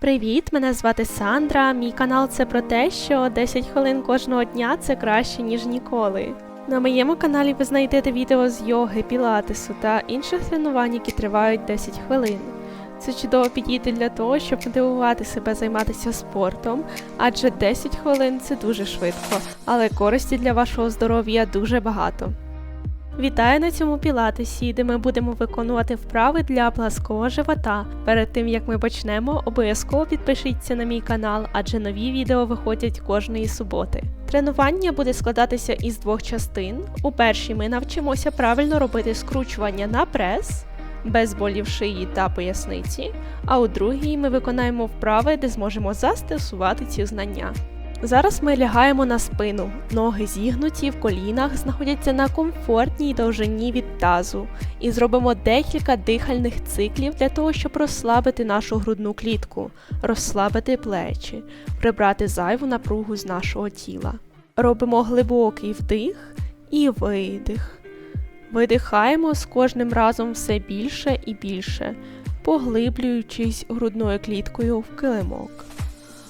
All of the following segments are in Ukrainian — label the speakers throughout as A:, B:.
A: Привіт, мене звати Сандра. Мій канал це про те, що 10 хвилин кожного дня це краще, ніж ніколи. На моєму каналі ви знайдете відео з йоги, пілатесу та інших тренувань, які тривають 10 хвилин. Це чудово підійти для того, щоб мотивувати себе займатися спортом, адже 10 хвилин це дуже швидко, але користі для вашого здоров'я дуже багато. Вітаю на цьому пілатесі, де ми будемо виконувати вправи для плаского живота. Перед тим як ми почнемо, обов'язково підпишіться на мій канал, адже нові відео виходять кожної суботи. Тренування буде складатися із двох частин. У першій ми навчимося правильно робити скручування на прес. Без болів шиї та поясниці, а у другій ми виконаємо вправи, де зможемо застосувати ці знання. Зараз ми лягаємо на спину, ноги зігнуті в колінах, знаходяться на комфортній довжині від тазу, і зробимо декілька дихальних циклів для того, щоб розслабити нашу грудну клітку, розслабити плечі, прибрати зайву напругу з нашого тіла. Робимо глибокий вдих і видих. Видихаємо з кожним разом все більше і більше, поглиблюючись грудною кліткою в килимок.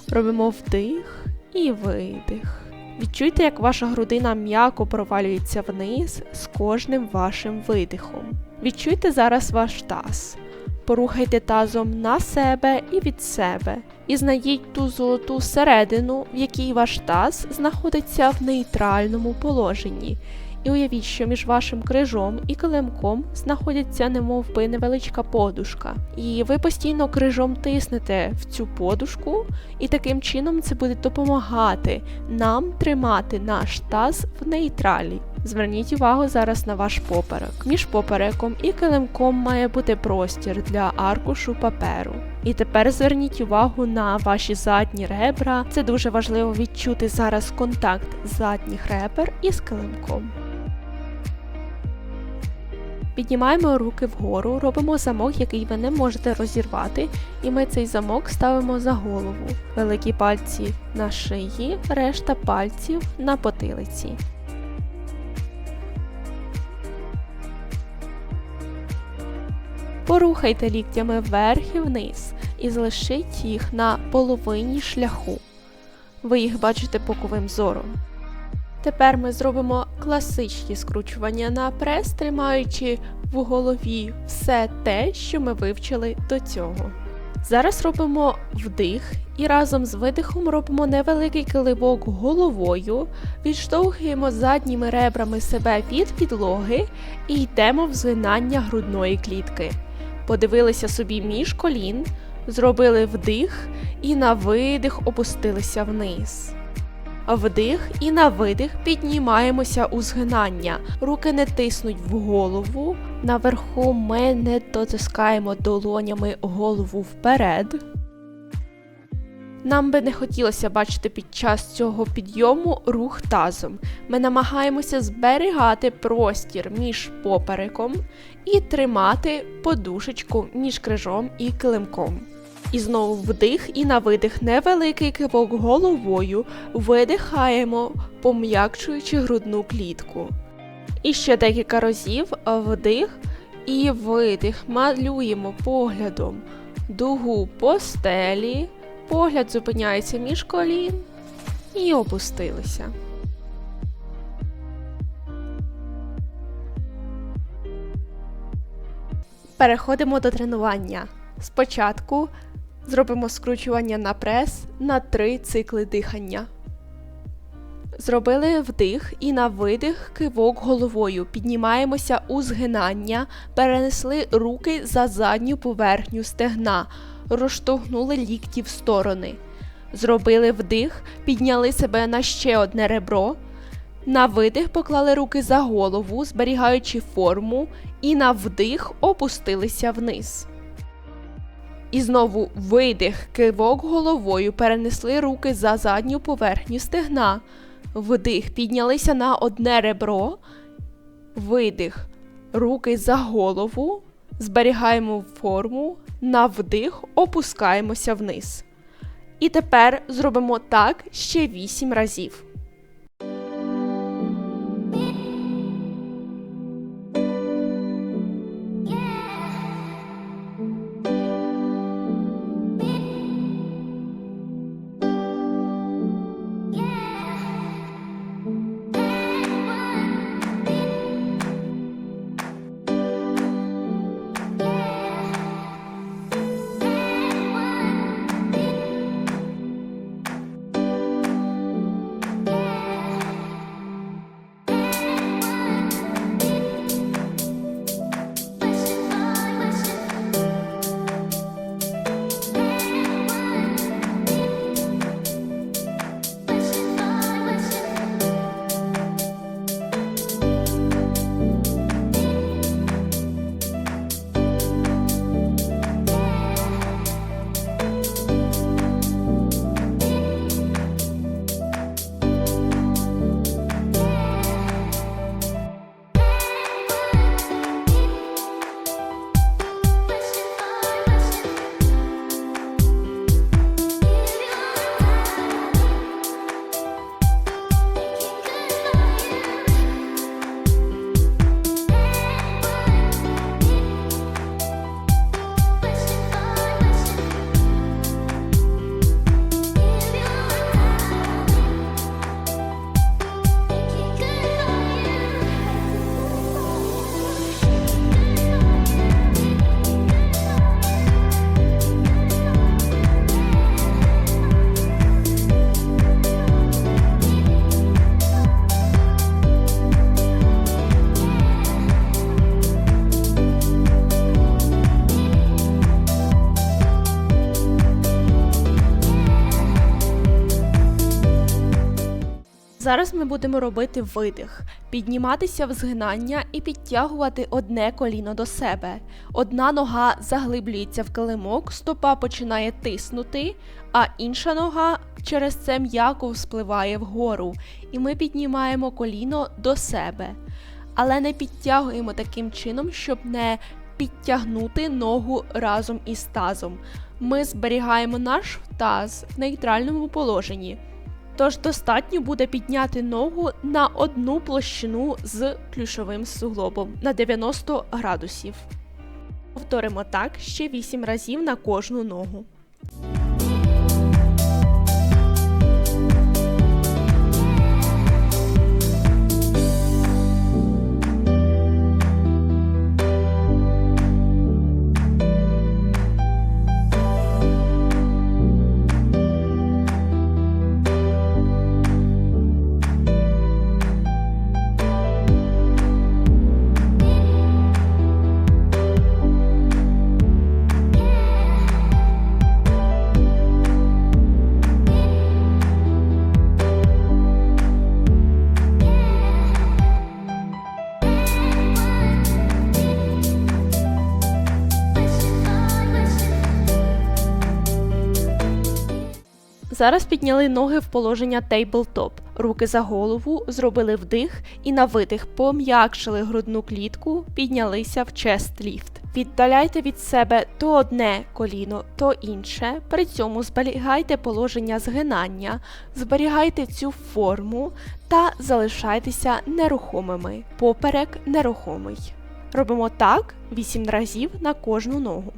A: Робимо вдих і видих. Відчуйте, як ваша грудина м'яко провалюється вниз з кожним вашим видихом. Відчуйте зараз ваш таз. Порухайте тазом на себе і від себе. І знайдіть ту золоту середину, в якій ваш таз знаходиться в нейтральному положенні. І уявіть, що між вашим крижом і килимком знаходиться немов би невеличка подушка. І ви постійно крижом тиснете в цю подушку, і таким чином це буде допомагати нам тримати наш таз в нейтралі. Зверніть увагу зараз на ваш поперек. Між попереком і килимком має бути простір для аркушу паперу. І тепер зверніть увагу на ваші задні ребра. Це дуже важливо відчути зараз контакт задніх ребер із килимком. Піднімаємо руки вгору, робимо замок, який ви не можете розірвати, і ми цей замок ставимо за голову. Великі пальці на шиї, решта пальців на потилиці. Порухайте ліктями вверх і вниз і залишіть їх на половині шляху. Ви їх бачите боковим зором. Тепер ми зробимо класичні скручування на прес, тримаючи в голові все те, що ми вивчили до цього. Зараз робимо вдих і разом з видихом робимо невеликий килибок головою, відштовхуємо задніми ребрами себе від підлоги і йдемо в згинання грудної клітки. Подивилися собі між колін, зробили вдих і на видих опустилися вниз. Вдих і на видих піднімаємося у згинання. Руки не тиснуть в голову. Наверху ми не дотискаємо долонями голову вперед. Нам би не хотілося бачити під час цього підйому рух тазом. Ми намагаємося зберігати простір між попереком і тримати подушечку між крижом і килимком. І знову вдих і на видих невеликий кивок головою видихаємо, пом'якшуючи грудну клітку. І ще декілька разів вдих і видих. Малюємо поглядом дугу по стелі, погляд зупиняється між колін і опустилися. Переходимо до тренування. Спочатку Зробимо скручування на прес на 3 цикли дихання. Зробили вдих і на видих кивок головою. Піднімаємося у згинання, перенесли руки за задню поверхню стегна, розштовхнули лікті в сторони. Зробили вдих, підняли себе на ще одне ребро. На видих поклали руки за голову, зберігаючи форму, і на вдих опустилися вниз. І знову видих, кивок головою, перенесли руки за задню поверхню стегна. Вдих, піднялися на одне ребро. Видих, руки за голову. Зберігаємо форму. На вдих, опускаємося вниз. І тепер зробимо так ще 8 разів. Зараз ми будемо робити видих, підніматися в згинання і підтягувати одне коліно до себе. Одна нога заглиблюється в килимок, стопа починає тиснути, а інша нога через це м'яко вспливає вгору, і ми піднімаємо коліно до себе. Але не підтягуємо таким чином, щоб не підтягнути ногу разом із тазом. Ми зберігаємо наш таз в нейтральному положенні. Тож достатньо буде підняти ногу на одну площину з ключовим суглобом на 90 градусів. Повторимо так ще 8 разів на кожну ногу. Зараз підняли ноги в положення тейблтоп, руки за голову, зробили вдих і на видих пом'якшили грудну клітку, піднялися в чест ліфт. Віддаляйте від себе то одне коліно, то інше. При цьому зберігайте положення згинання, зберігайте цю форму та залишайтеся нерухомими. Поперек нерухомий. Робимо так 8 разів на кожну ногу.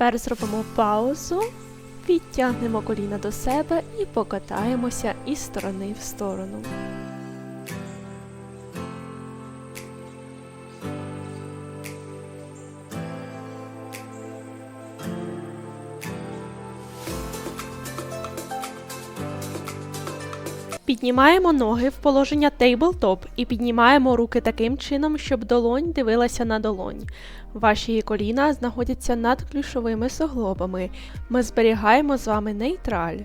A: Тепер зробимо паузу, підтягнемо коліна до себе і покатаємося із сторони в сторону. Піднімаємо ноги в положення тейблтоп і піднімаємо руки таким чином, щоб долонь дивилася на долонь. Ваші коліна знаходяться над ключовими суглобами. Ми зберігаємо з вами нейтраль.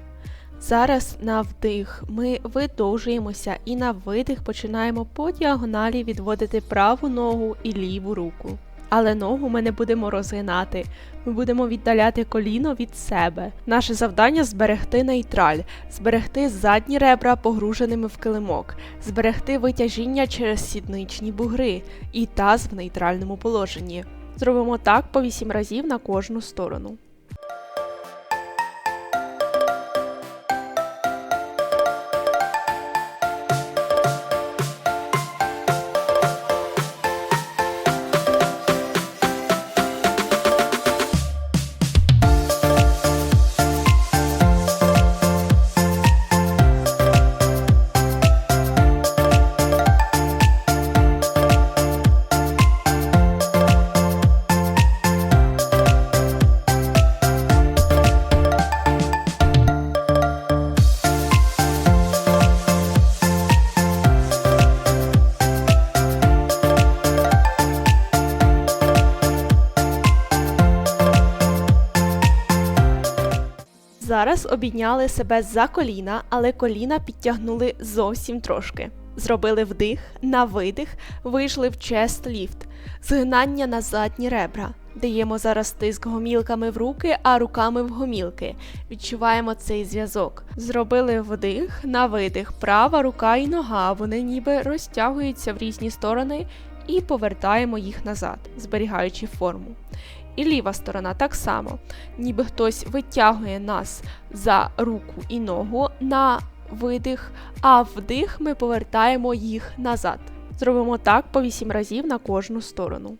A: Зараз на вдих ми видовжуємося і на видих починаємо по діагоналі відводити праву ногу і ліву руку. Але ногу ми не будемо розгинати, ми будемо віддаляти коліно від себе. Наше завдання зберегти нейтраль, зберегти задні ребра погруженими в килимок, зберегти витяжіння через сідничні бугри і таз в нейтральному положенні. Зробимо так по 8 разів на кожну сторону. Зараз обійняли себе за коліна, але коліна підтягнули зовсім трошки. Зробили вдих, на видих, вийшли в чест ліфт, згинання на задні ребра. Даємо зараз тиск гомілками в руки, а руками в гомілки. Відчуваємо цей зв'язок. Зробили вдих, на видих, права рука і нога. Вони ніби розтягуються в різні сторони і повертаємо їх назад, зберігаючи форму. І ліва сторона так само, ніби хтось витягує нас за руку і ногу на видих, а вдих ми повертаємо їх назад. Зробимо так по 8 разів на кожну сторону.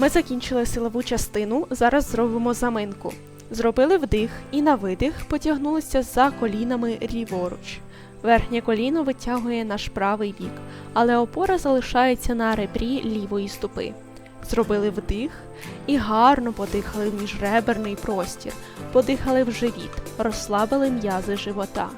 A: Ми закінчили силову частину, зараз зробимо заминку. Зробили вдих і на видих потягнулися за колінами ліворуч. Верхнє коліно витягує наш правий бік, але опора залишається на ребрі лівої стопи. Зробили вдих і гарно подихали в міжреберний простір, подихали в живіт, розслабили м'язи живота.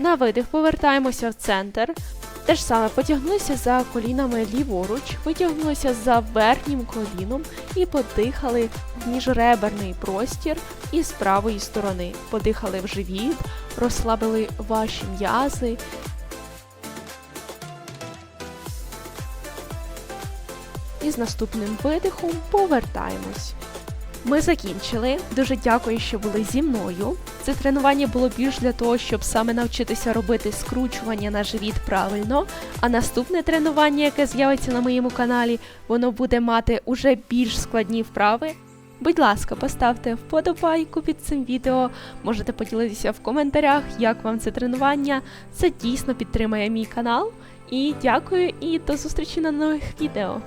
A: На видих повертаємося в центр. Те ж саме потягнулися за колінами ліворуч, витягнулися за верхнім коліном і подихали в міжреберний простір і з правої сторони. Подихали в живіт, розслабили ваші м'язи. І з наступним видихом повертаємось. Ми закінчили. Дуже дякую, що були зі мною. Це тренування було більш для того, щоб саме навчитися робити скручування на живіт правильно. А наступне тренування, яке з'явиться на моєму каналі, воно буде мати уже більш складні вправи. Будь ласка, поставте вподобайку під цим відео, можете поділитися в коментарях, як вам це тренування. Це дійсно підтримає мій канал. І дякую, і до зустрічі на нових відео.